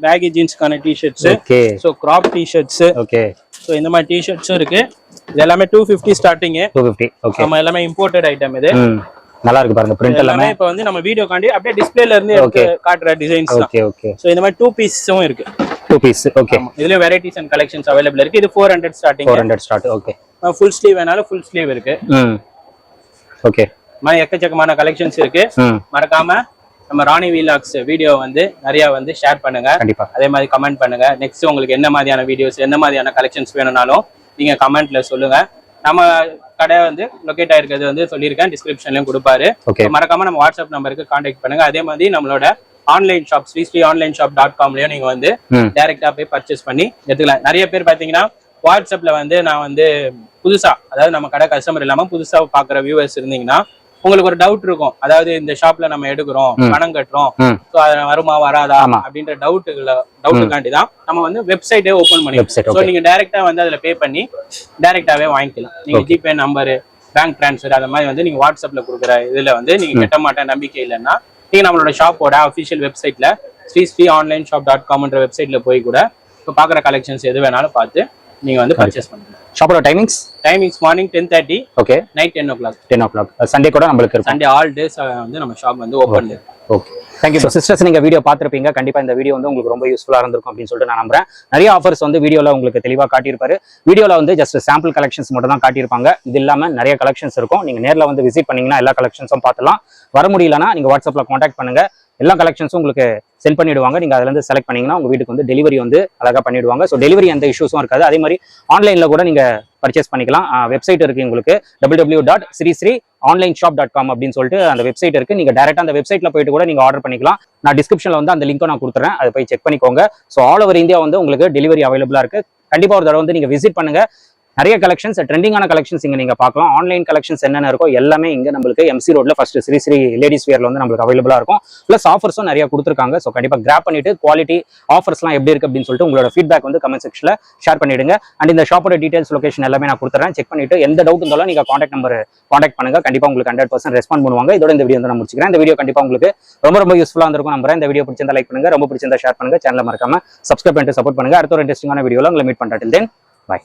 baggy ஜீன்ஸ்க்கான T shirts okay so crop T shirts okay so இந்த மாதிரி டி ஷர்ட்ஸும் இருக்கு. இது எல்லாமே two fifty starting two fifty okay நம்ம எல்லாமே இம்போர்ட்டட் ஐட்டம் இது. நல்லா இருக்கு பாருங்க பிரிண்ட் எல்லாமே. இப்போ வந்து நம்ம வீடியோ காண்டி அப்படியே டிஸ்பிளேல இருந்து காட்டுற டிசைன்ஸ் ஓகே ஓகே ஸோ இந்த மாதிரி டூ பீஸும் இருக்கு. டூ பீஸ் ஓகே இதுல வெரைட்டிஸ் அண்ட் கலெக்ஷன்ஸ் அவைலபிள் இருக்கு. இது four hundred starting four hundred start okay full sleeve வேணாலும் ஃபுல் ஸ்லீவ் இருக்கு. ம். ஓகே எக்கச்சக்கமான கலெக்ஷன்ஸ் இருக்கு. மறக்காம நம்ம ராணி வீலாக்ஸ் வீடியோ வந்து நிறைய வந்து ஷேர் பண்ணுங்க. கண்டிப்பா. அதே மாதிரி கமெண்ட் பண்ணுங்க. நெக்ஸ்ட் உங்களுக்கு என்ன மாதிரியான வீடியோஸ் என்ன மாதிரியான கலெக்ஷன்ஸ் வேணும்னாலும் நீங்க கமெண்ட்ல சொல்லுங்க. நம்ம கடை வந்து லொகேட் ஆயிருக்கிறது வந்து சொல்லியிருக்கேன். டிஸ்கிரிப்ஷன்லயும் கொடுப்பாரு. மறக்காம நம்ம வாட்ஸ்அப் நம்பருக்கு காண்டாக்ட் பண்ணுங்க. அதே மாதிரி நம்மளோட online shop Sri Sri online shop dot காம்லயும் நீங்க வந்து டைரக்டா போய் பர்ச்சேஸ் பண்ணி எடுத்துக்கலாம். நிறைய பேர் பாத்தீங்கன்னா வாட்ஸ்அப்ல வந்து நான் வந்து புதுசா அதாவது நம்ம கடை கஸ்டமர் இல்லாம புதுசா பாக்குற வியூவர்ஸ் இருந்தீங்கன்னா உங்களுக்கு ஒரு டவுட் இருக்கும். அதாவது இந்த ஷாப்ல நம்ம எடுக்கிறோம் பணம் கட்டுறோம் வருமா வராதா. அப்படின்ற டவுட்டுகளை டவுட்டுக்காண்டி தான் நம்ம வந்து வெப்சைட்டே ஓபன் பண்ணி Website, ஸோ நீங்க டைரக்டா வந்து அதுல பே பண்ணி டைரக்டாவே வாங்கிக்கலாம். நீங்க ஜிபே நம்பரு பேங்க் ட்ரான்ஸ்ஃபர் அந்த மாதிரி வந்து நீங்க வாட்ஸ்அப்ல கொடுக்குற இதுல வந்து நீங்க கட்ட மாட்டேன் நம்பிக்கை இல்லைன்னா நீங்க நம்மளோட ஷாப்போட அஃபிஷியல் வெப்சைட்ல Sri Sri online shop dot காம்ன்ற வெப்சைட்ல போய் கூட இப்போ பாக்குற கலெக்ஷன்ஸ் எது வேணாலும் பார்த்து நீங்க வந்து பர்ச்சேஸ் பண்ணுங்க ஷாப்போட timings timings morning ten thirty okay night ten o'clock ten o'clock Sunday கூட நம்மளுக்கு சண்டே ஆல் டேஸ் வந்து நம்ம ஷாப் வந்து open okay thank you sisters நீங்க வீடியோ பார்த்திருப்பீங்க. கண்டிப்பா இந்த வீடியோ வந்து உங்களுக்கு ரொம்ப யூஸ்ஃபுல்லா இருந்திருக்கும் அப்படின்னு சொல்லிட்டு நான் நம்புறேன். நிறைய ஆஃபர்ஸ் வந்து வீடியோல உங்களுக்கு தெளிவா காட்டியிருப்பாரு. வீடியோல வந்து ஜஸ்ட் சாம்பிள் கலெக்ஷன்ஸ் மட்டும் தான் காட்டியிருப்பாங்க. இது இல்லாம நிறைய கலெக்ஷன்ஸ் இருக்கும். நீங்க நேர்ல வந்து விசிட் பண்ணீங்கன்னா எல்லா கலெக்ஷன்ஸும் பார்த்துலாம். வர முடியலன்னா நீங்க வாட்ஸ்அப்ல காண்டாக்ட் பண்ணுங்க. எல்லா கலெக்ஷன்ஸும் உங்களுக்கு சென்ட் பண்ணிடுவாங்க. நீங்க அதுல இருந்து செலக்ட் பண்ணீங்கன்னா உங்க வீட்டுக்கு வந்து டெலிவரி வந்து அழகா பண்ணிடுவாங்க. ஸோ டெலிவரி எந்த இஷ்யூஸும் இருக்காது. அதே மாதிரி ஆன்லைன்ல கூட நீங்க பர்ச்சேஸ் பண்ணிக்கலாம். வெப்சைட் இருக்கு உங்களுக்கு. W W dot Sri Sri online shop dot com அப்படின்னு சொல்லிட்டு அந்த வெப்சைட் இருக்கு. நீங்க டேரக்டா அந்த வெப்சைட்ல போயிட்டு கூட நீங்க ஆர்டர் பண்ணிக்கலாம். நான் டிஸ்கிரிப்ஷன்ல வந்து அந்த லிங்க் நான் கொடுத்துறேன். அதை போய் செக் பண்ணிக்கோங்க. ஸோ ஆல் ஓவர் இந்தியா வந்து உங்களுக்கு டெலிவரி அவைலபிளா இருக்கு. கண்டிப்பா ஒரு தடவை வந்து நீங்க விசிட் பண்ணுங்க. நிறைய கலெக்ஷன்ஸ் ட்ரெண்டிங்கான கலெக்ஷன்ஸ் இங்க நீங்க பார்க்கலாம். ஆன்லைன் கலெக்ஷன்ஸ் என்னென்ன இருக்கோ எல்லாமே இங்க நம்மளுக்கு எம்சி ரோட்ல ஃபர்ஸ்ட் ஸ்ரீ ஸ்ரீ லேடிஸ் வேர்ல வந்து நம்மளுக்கு அவைலபிளா இருக்கும். ப்ளஸ் ஆஃபர்ஸும் நிறைய கொடுத்துருக்காங்க. ஸோ கண்டிப்பா கிராப் பண்ணிட்டு குவாலிட்டி ஆஃபர்ஸ்லாம் எப்படி இருக்கு அப்படின்னு சொல்லிட்டு உங்களோட ஃபீட்பேக் வந்து கமெண்ட் செக்ஷன்ல ஷேர் பண்ணிடுங்க. அண்ட் இந்த ஷாப்போட டீடைல்ஸ் லொகேஷன் எல்லாமே நான் கொடுத்துறேன். செக் பண்ணிட்டு எந்த டவுட் இருந்தாலும் நீங்க காண்டாக்ட் நம்பர் காண்டாக்ட் பண்ணுங்க. கண்டிப்பா உங்களுக்கு ஹண்ட்ரட் பர்சன்ட் ரெஸ்பாண்ட் பண்ணுவாங்க. இதோட இந்த வீடியோ வந்து நான் முடிச்சுக்கிறேன். இந்த வீடியோ கண்டிப்பா உங்களுக்கு ரொம்ப ரொம்ப யூஸ்ஃபுல்லாக இருந்திருக்கும் நம்புறேன். இந்த வீடியோ பிடிச்சிருந்தா லைக் பண்ணுங்க. ரொம்ப பிடிச்சிருந்தா ஷேர் பண்ணுங்க. சேனல் மறக்காம சப்ஸ்கிரைப் பண்ணிட்டு சப்போர்ட் பண்ணுங்க. அடுத்த ஒரு இன்ட்ரெஸ்டிங்கான வீடியோவில் உங்களை மீட் பண்ணுறேன் தென் பை